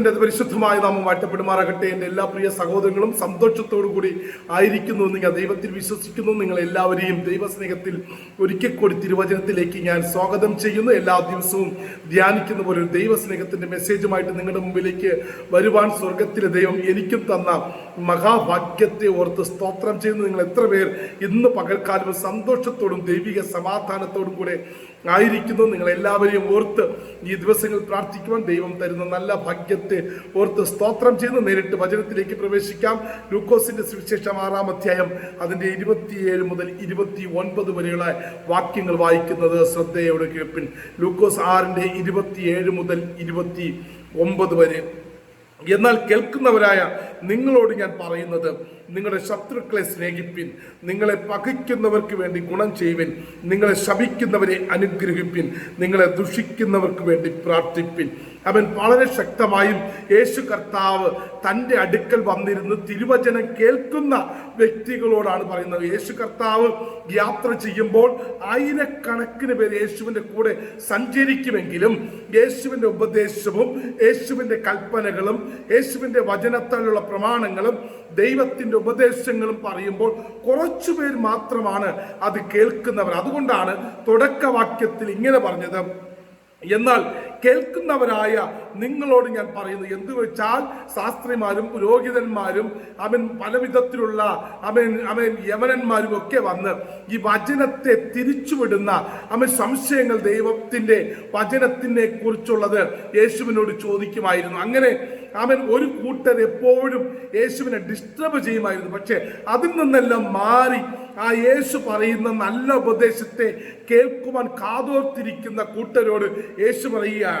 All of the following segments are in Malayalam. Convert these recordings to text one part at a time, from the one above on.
പരിശുദ്ധമായ നാമം വാഴ്ത്തപ്പെടുമാറാകട്ടെ. എന്റെ എല്ലാ പ്രിയ സഹോദരങ്ങളും സന്തോഷത്തോടു കൂടി ആയിരിക്കുന്നു നിങ്ങൾ ദൈവത്തിൽ വിശ്വസിക്കുന്നു. നിങ്ങൾ എല്ലാവരെയും ദൈവസ്നേഹത്തിൽ ഒരിക്കൽ കൂടി തിരുവചനത്തിലേക്ക് ഞാൻ സ്വാഗതം ചെയ്യുന്നു. എല്ലാ ദിവസവും ധ്യാനിക്കുന്ന പോലെ ഒരു ദൈവസ്നേഹത്തിന്റെ മെസ്സേജുമായിട്ട് നിങ്ങളുടെ മുമ്പിലേക്ക് വരുവാൻ സ്വർഗത്തിലെ ദൈവം എനിക്കും തന്ന മഹാഭാഗ്യത്തെ ഓർത്ത് സ്തോത്രം ചെയ്യുന്ന നിങ്ങൾ എത്ര പേർ ഇന്ന് പകൽക്കാലം സന്തോഷത്തോടും ദൈവിക സമാധാനത്തോടും കൂടെ ആയിരിക്കുന്നു നിങ്ങൾ എല്ലാവരെയും ഓർത്ത് ഈ ദിവസങ്ങൾ പ്രാർത്ഥിക്കുവാൻ ദൈവം തരുന്ന നല്ല ഭാഗ്യത്തെ ഓർത്ത് സ്തോത്രം ചെയ്ത് നേരിട്ട് വചനത്തിലേക്ക് പ്രവേശിക്കാം. ലൂക്കോസിന്റെ സുവിശേഷം ആറാം അധ്യായം അതിന്റെ ഇരുപത്തിയേഴ് മുതൽ ഇരുപത്തി ഒൻപത് വരെയുള്ള വാക്യങ്ങൾ വായിക്കുന്നത് ശ്രദ്ധയോടെ കേൾപ്പിൻ. ലൂക്കോസ് ആറിന്റെ ഇരുപത്തിയേഴ് മുതൽ ഇരുപത്തി ഒമ്പത് വരെ. എന്നാൽ കേൾക്കുന്നവരായ നിങ്ങളോട് ഞാൻ പറയുന്നത് നിങ്ങളുടെ ശത്രുക്കളെ സ്നേഹിപ്പിൻ നിങ്ങളെ പകയ്ക്കുന്നവർക്ക് വേണ്ടി ഗുണം ചെയ്യുവിൻ നിങ്ങളെ ശപിക്കുന്നവരെ അനുഗ്രഹിപ്പിൻ നിങ്ങളെ ദുഷിക്കുന്നവർക്ക് വേണ്ടി പ്രാർത്ഥിപ്പിൻ. അവൻ വളരെ ശക്തമായും യേശു കർത്താവ് തന്റെ അടുക്കൽ വന്നിരുന്ന്. തിരുവചനം കേൾക്കുന്ന വ്യക്തികളോടാണ് പറയുന്നത്. യേശു കർത്താവ് യാത്ര ചെയ്യുമ്പോൾ ആയിരക്കണക്കിന് പേര് യേശുവിന്റെ കൂടെ സഞ്ചരിക്കുമെങ്കിലും യേശുവിന്റെ ഉപദേശവും യേശുവിന്റെ കൽപ്പനകളും യേശുവിന്റെ വചനത്താലുള്ള പ്രമാണങ്ങളും ദൈവത്തിന്റെ ഉപദേശങ്ങളും പറയുമ്പോൾ കുറച്ചു പേർ മാത്രമാണ് അത് കേൾക്കുന്നവർ. അതുകൊണ്ടാണ് തുടക്കവാക്യത്തിൽ ഇങ്ങനെ പറഞ്ഞത്. എന്നാൽ കേൾക്കുന്നവരായ നിങ്ങളോട് ഞാൻ പറയുന്നത് എന്തു വെച്ചാൽ ശാസ്ത്രിമാരും പുരോഹിതന്മാരും അവൻ പല വിധത്തിലുള്ള അവൻ അവൻ യമനന്മാരും ഒക്കെ വന്ന് ഈ വചനത്തെ തിരിച്ചുവിടുന്ന അവൻ സംശയങ്ങൾ ദൈവത്തിന്റെ വചനത്തിനെ കുറിച്ചുള്ളത് യേശുവിനോട് ചോദിക്കുമായിരുന്നു. അങ്ങനെ അവൻ ഒരു കൂട്ടർ എപ്പോഴും യേശുവിനെ ഡിസ്റ്റർബ് ചെയ്യുമായിരുന്നു. പക്ഷെ അതിൽ നിന്നെല്ലാം മാറി ആ യേശു പറയുന്ന നല്ല ഉപദേശത്തെ കേൾക്കുവാൻ കാതോർത്തിരിക്കുന്ന കൂട്ടരോട് യേശു പറയുകയാണ്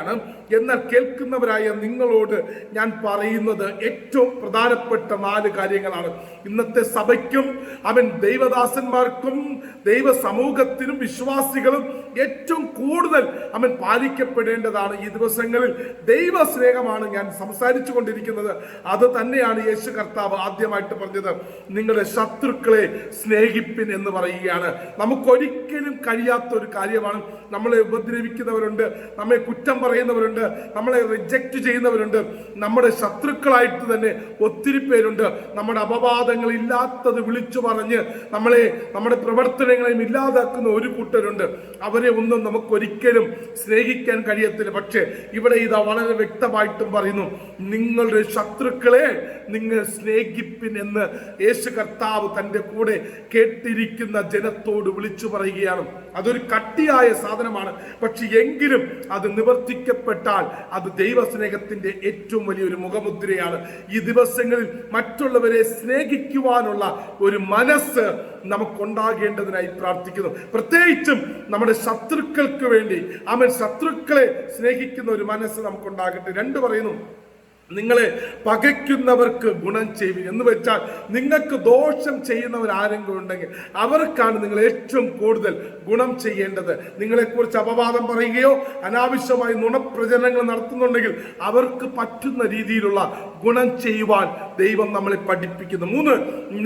എന്നാൽ കേൾക്കുന്നവരായ നിങ്ങളോട് ഞാൻ പറയുന്നത് ഏറ്റവും പ്രധാനപ്പെട്ട നാല് കാര്യങ്ങളാണ്. ഇന്നത്തെ സഭയ്ക്കും അവൻ ദൈവദാസന്മാർക്കും ദൈവ സമൂഹത്തിനും വിശ്വാസികളും ഏറ്റവും കൂടുതൽ അവൻ പാലിക്കപ്പെടേണ്ടതാണ് ഈ ദിവസങ്ങളിൽ. ദൈവ സ്നേഹമാണ് ഞാൻ സംസാരിച്ചു കൊണ്ടിരിക്കുന്നത്. അത് തന്നെയാണ് യേശു കർത്താവ് ആദ്യമായിട്ട് പറഞ്ഞത്. നിങ്ങളുടെ ശത്രുക്കളെ സ്നേഹിപ്പിൻ എന്ന് പറയുകയാണ്. നമുക്കൊരിക്കലും കഴിയാത്ത ഒരു കാര്യമാണ്. നമ്മളെ ഉപദ്രവിക്കുന്നവരുണ്ട്. നമ്മെ കുറ്റം പറയുന്നവരുണ്ട് നമ്മളെ റിജക്റ്റ് ചെയ്യുന്നവരുണ്ട് നമ്മുടെ ശത്രുക്കളായിട്ട് തന്നെ ഒത്തിരി പേരുണ്ട്. നമ്മുടെ അപവാദങ്ങൾ ഇല്ലാത്തത് വിളിച്ചു പറഞ്ഞ് നമ്മളെ നമ്മുടെ പ്രവർത്തനങ്ങളെയും ഇല്ലാതാക്കുന്ന ഒരു കൂട്ടരുണ്ട്. അവരെ ഒന്നും നമുക്കൊരിക്കലും സ്നേഹിക്കാൻ കഴിയത്തില്ല. പക്ഷേ ഇവിടെ ഇതാ വളരെ വ്യക്തമായിട്ടും പറയുന്നു നിങ്ങളുടെ ശത്രുക്കളെ നിങ്ങൾ സ്നേഹിപ്പിൻ എന്ന് യേശു കർത്താവ് തന്റെ കൂടെ കേട്ടിരിക്കുന്ന ജനത്തോട് വിളിച്ചു പറയുകയാണ്. അതൊരു കട്ടിയായ സാധനമാണ്. പക്ഷെ എങ്കിലും അത് നിവർത്തിക്കപ്പെട്ടാൽ അത് ദൈവസ്നേഹത്തിന്റെ ഏറ്റവും വലിയൊരു മുഖമുദ്രയാണ്. ഈ ദിവസങ്ങളിൽ മറ്റുള്ളവരെ സ്നേഹിക്കുവാനുള്ള ഒരു മനസ്സ് നമുക്കുണ്ടാകേണ്ടതിനായി പ്രാർത്ഥിക്കുന്നു. പ്രത്യേകിച്ചും നമ്മുടെ ശത്രുക്കൾക്ക് വേണ്ടി. അവൻ ശത്രുക്കളെ സ്നേഹിക്കുന്ന ഒരു മനസ്സ് നമുക്കുണ്ടാകട്ടെ. രണ്ട് പറയുന്നു. നിങ്ങളെ പകയ്ക്കുന്നവർക്ക് ഗുണം ചെയ്യും. എന്ന് വെച്ചാൽ നിങ്ങൾക്ക് ദോഷം ചെയ്യുന്നവർ ആരെങ്കിലും ഉണ്ടെങ്കിൽ അവർക്കാണ് നിങ്ങൾ ഏറ്റവും കൂടുതൽ ഗുണം ചെയ്യേണ്ടത്. നിങ്ങളെക്കുറിച്ച് അപവാദം പറയുകയോ അനാവശ്യമായി നുണപ്രചരണങ്ങൾ നടത്തുന്നുണ്ടെങ്കിൽ അവർക്ക് പറ്റുന്ന രീതിയിലുള്ള ഗുണം ചെയ്യുവാൻ ദൈവം നമ്മളെ പഠിപ്പിക്കുന്നു. മൂന്ന്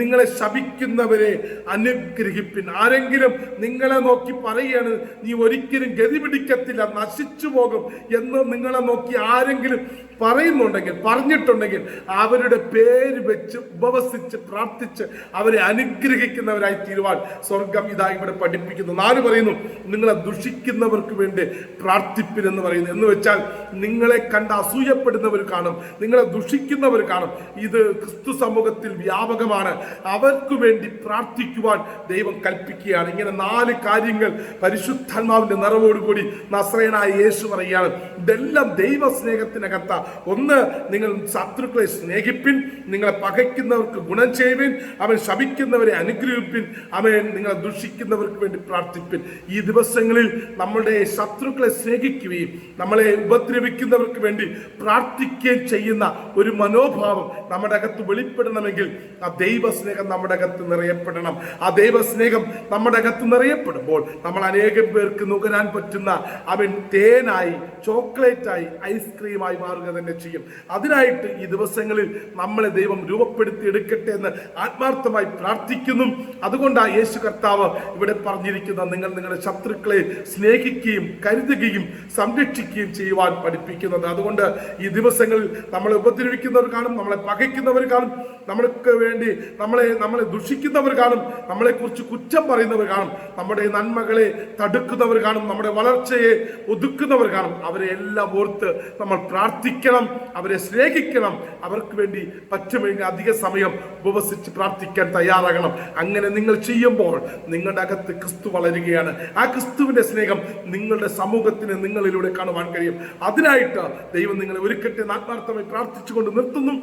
നിങ്ങളെ ശപിക്കുന്നവരെ അനുഗ്രഹിപ്പിൻ. ആരെങ്കിലും നിങ്ങളെ നോക്കി പറയുകയാണ് നീ ഒരിക്കലും ഗതി പിടിക്കത്തില്ല നശിച്ചു പോകും എന്ന് നിങ്ങളെ നോക്കി ആരെങ്കിലും പറയുന്നുണ്ടെങ്കിൽ പറഞ്ഞിട്ടുണ്ടെങ്കിൽ അവരുടെ പേര് വെച്ച് ഉപവസിച്ച് പ്രാർത്ഥിച്ച് അവരെ അനുഗ്രഹിക്കുന്നവരായി തീരുവാൻ സ്വർഗം ഇതായി ഇവിടെ പഠിപ്പിക്കുന്നു. നാല് പറയുന്നു നിങ്ങളെ ദുഷിക്കുന്നവർക്ക് വേണ്ടി പ്രാർത്ഥിപ്പിൻ എന്ന് പറയുന്നു. എന്ന് വെച്ചാൽ നിങ്ങളെ കണ്ട് അസൂയപ്പെടുന്നവർ കാണും നിങ്ങളെ ദുഷിക്കുന്നവർ കാണും. ഇത് ക്രിസ്തു സമൂഹത്തിൽ വ്യാപകമാണ്. അവർക്ക് വേണ്ടി പ്രാർത്ഥിക്കുവാൻ ദൈവം കൽപ്പിക്കുകയാണ്. ഇങ്ങനെ നാല് കാര്യങ്ങൾ പരിശുദ്ധാത്മാവിന്റെ നിറവോടുകൂടി നസ്രയനായ യേശു പറയുകയാണ്. ഇതെല്ലാം ദൈവ സ്നേഹത്തിനകത്ത ഒന്ന് നിങ്ങൾ ശത്രുക്കളെ സ്നേഹിപ്പിൻ നിങ്ങളെ പകയ്ക്കുന്നവർക്ക് ഗുണം ചെയ്യുവിൻ അവൻ ശപിക്കുന്നവരെ അനുഗ്രഹിപ്പിൻ അവൻ നിങ്ങളെ ദുഷിക്കുന്നവർക്ക് വേണ്ടി പ്രാർത്ഥിപ്പിൻ. ഈ ദിവസങ്ങളിൽ നമ്മളുടെ ശത്രുക്കളെ സ്നേഹിക്കുകയും നമ്മളെ ഉപദ്രവിക്കുന്നവർക്ക് വേണ്ടി പ്രാർത്ഥിക്കുകയും ചെയ്യുന്ന ഒരു മനോഭാവം നമ്മുടെ നമ്മുടെ അകത്ത് വെളിപ്പെടണമെങ്കിൽ ആ ദൈവസ്നേഹം നമ്മുടെ അകത്ത് നിറയപ്പെടണം. ആ ദൈവസ്നേഹം നമ്മുടെ അകത്ത് നിറയപ്പെടുമ്പോൾ നമ്മൾ അനേകം പേർക്ക് നുകരാൻ പറ്റുന്ന അവൻ തേനായി ചോക്ലേറ്റായി ഐസ്ക്രീമായി മാറുക തന്നെ ചെയ്യും. അതിനായിട്ട് ഈ ദിവസങ്ങളിൽ നമ്മളെ ദൈവം രൂപപ്പെടുത്തി എടുക്കട്ടെ എന്ന് ആത്മാർത്ഥമായി പ്രാർത്ഥിക്കുന്നു. അതുകൊണ്ട് ആ യേശു കർത്താവ് ഇവിടെ പറഞ്ഞിരിക്കുന്ന നിങ്ങൾ നിങ്ങളുടെ ശത്രുക്കളെ സ്നേഹിക്കുകയും കരുതുകയും സംരക്ഷിക്കുകയും ചെയ്യുവാൻ പഠിപ്പിക്കുന്നത്. അതുകൊണ്ട് ഈ ദിവസങ്ങളിൽ നമ്മളെ ഉപദ്രവിക്കുന്നവർ കാണും നമ്മളെ പകയ്ക്കുന്നവർ കാണും. നമ്മൾക്ക് വേണ്ടി നമ്മളെ നമ്മളെ ദുഷിക്കുന്നവർ കാണും. നമ്മളെ കുറിച്ച് കുറ്റം പറയുന്നവർ കാണും. നമ്മുടെ നന്മകളെ തടുക്കുന്നവർ കാണും. നമ്മുടെ വളർച്ചയെ ഒതുക്കുന്നവർ കാണും. അവരെ എല്ലാം ഓർത്ത് നമ്മൾ പ്രാർത്ഥിക്കണം. അവരെ സ്നേഹിക്കണം. അവർക്ക് വേണ്ടി പറ്റുമെങ്കിൽ അധിക സമയം ഉപവസിച്ച് പ്രാർത്ഥിക്കാൻ തയ്യാറാകണം. അങ്ങനെ നിങ്ങൾ ചെയ്യുമ്പോൾ നിങ്ങളുടെ അകത്ത് ക്രിസ്തു വളരുകയാണ്. ആ ക്രിസ്തുവിന്റെ സ്നേഹം നിങ്ങളുടെ സമൂഹത്തിന് നിങ്ങളിലൂടെ കാണുവാൻ കഴിയും. അതിനായിട്ട് ദൈവം നിങ്ങളെ ഒരുക്കട്ടെ ആത്മാർത്ഥമായി പ്രാർത്ഥിച്ചുകൊണ്ട് നിർത്തുന്നു.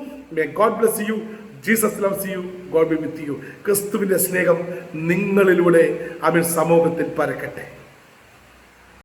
Bless you Jesus loves you God be with you ക്രിസ്തുവിന്റെ സ്നേഹം നിങ്ങളിലൂടെ അവൻ സമൂഹത്തിൽ പരക്കട്ടെ.